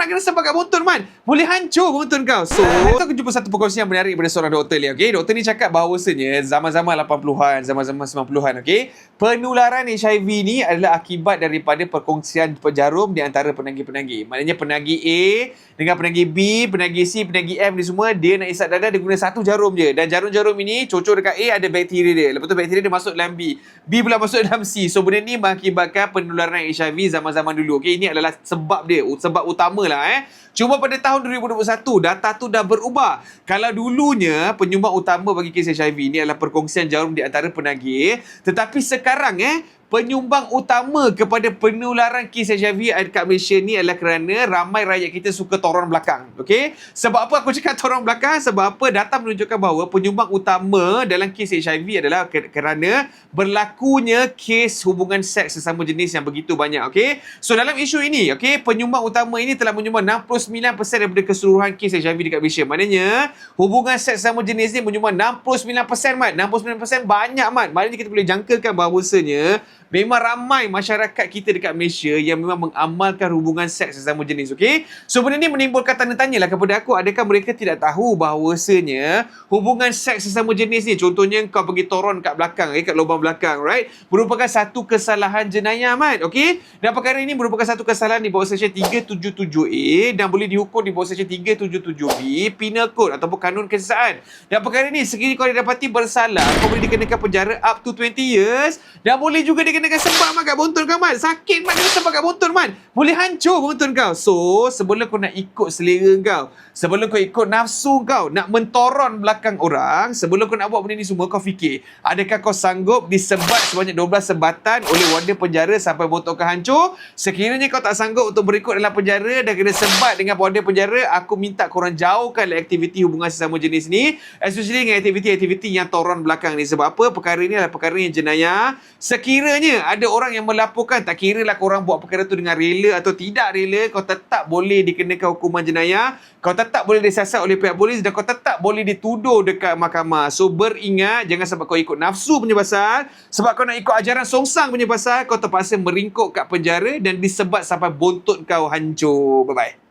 mat kena sebab kat bonton man. Boleh hancur bonton kau. So, aku jumpa satu perkongsian menarik daripada seorang doktor ni. Okay? Doktor ni cakap bahawasanya zaman-zaman 80-an, zaman-zaman 90-an. Okay? Penularan HIV ni adalah akibat daripada perkongsian jarum di antara penagih-penagih. Maknanya penagih A dengan penagih B, penagih C, penagih F ni semua dia nak isap dada dia guna satu jarum je. Dan jarum-jarum ini cocok dekat A ada bakteria dia. Lepas tu bakteria dia masuk dalam B. B pula masuk dalam C. So benda ni mengakibatkan penularan HIV zaman-zaman dulu. Okay, ini adalah sebab dia. Sebab utama lah eh. Cuma pada tahun 2021, data tu dah berubah. Kalau dulunya penyumbang utama bagi kes HIV ni adalah perkongsian jarum di antara penagih. Tetapi sekarang eh, penyumbang utama kepada penularan kes HIV dekat Malaysia ni adalah kerana ramai rakyat kita suka toron belakang. Okey? Sebab apa aku cakap toron belakang? Sebab apa data menunjukkan bahawa penyumbang utama dalam kes HIV adalah kerana berlakunya kes hubungan seks sesama jenis yang begitu banyak. Okey? So dalam isu ini, okey, penyumbang utama ini telah menyumbang 69% daripada keseluruhan kes HIV dekat Malaysia. Maknanya hubungan seks sesama jenis ni menyumbang 69% mat. 69% banyak mat. Maknanya kita boleh jangkakan bahawasanya memang ramai masyarakat kita dekat Malaysia yang memang mengamalkan hubungan seks sesama jenis, okey? So benda ni menimbulkan tanda tanya lah kepada aku, adakah mereka tidak tahu bahawasanya hubungan seks sesama jenis ni, contohnya kau pergi toron kat belakang, eh, kat lubang belakang, right? Merupakan satu kesalahan jenayah, Mat, okey? Dan perkara ini merupakan satu kesalahan di bawah Seksyen 377A dan boleh dihukum di bawah Seksyen 377B, Penal Code ataupun Kanun Kesesaan. Dan perkara ini, sekiranya kau didapati bersalah, kau boleh dikenakan penjara up to 20 years dan boleh juga dikenakan sebab mat kat bonton kau, Mat. Sakit, Mat, kena sebab kat bonton, Mat. Boleh hancur bonton kau. So, sebelum kau nak ikut selera kau, sebelum kau ikut nafsu kau, nak mentoron belakang orang, sebelum kau nak buat benda ni semua, kau fikir, adakah kau sanggup disebat sebanyak 12 sebatan oleh warden penjara sampai bonton kau hancur? Sekiranya kau tak sanggup untuk berikut dalam penjara dan kena sebat dengan warden penjara, aku minta korang jauhkan aktiviti hubungan sesama jenis ni, especially dengan aktiviti-aktiviti yang toron belakang ni. Sebab apa? Perkara ni adalah perkara yang jenayah. Sekiranya ada orang yang melaporkan, tak kira lah korang buat perkara tu dengan rela atau tidak rela, kau tetap boleh dikenakan hukuman jenayah, kau tetap boleh disiasat oleh pihak polis dan kau tetap boleh dituduh dekat mahkamah. So beringat, jangan sebab kau ikut nafsu punya pasal, sebab kau nak ikut ajaran songsang punya pasal, kau terpaksa meringkuk kat penjara dan disebat sampai bontot kau hancur. Bye-bye.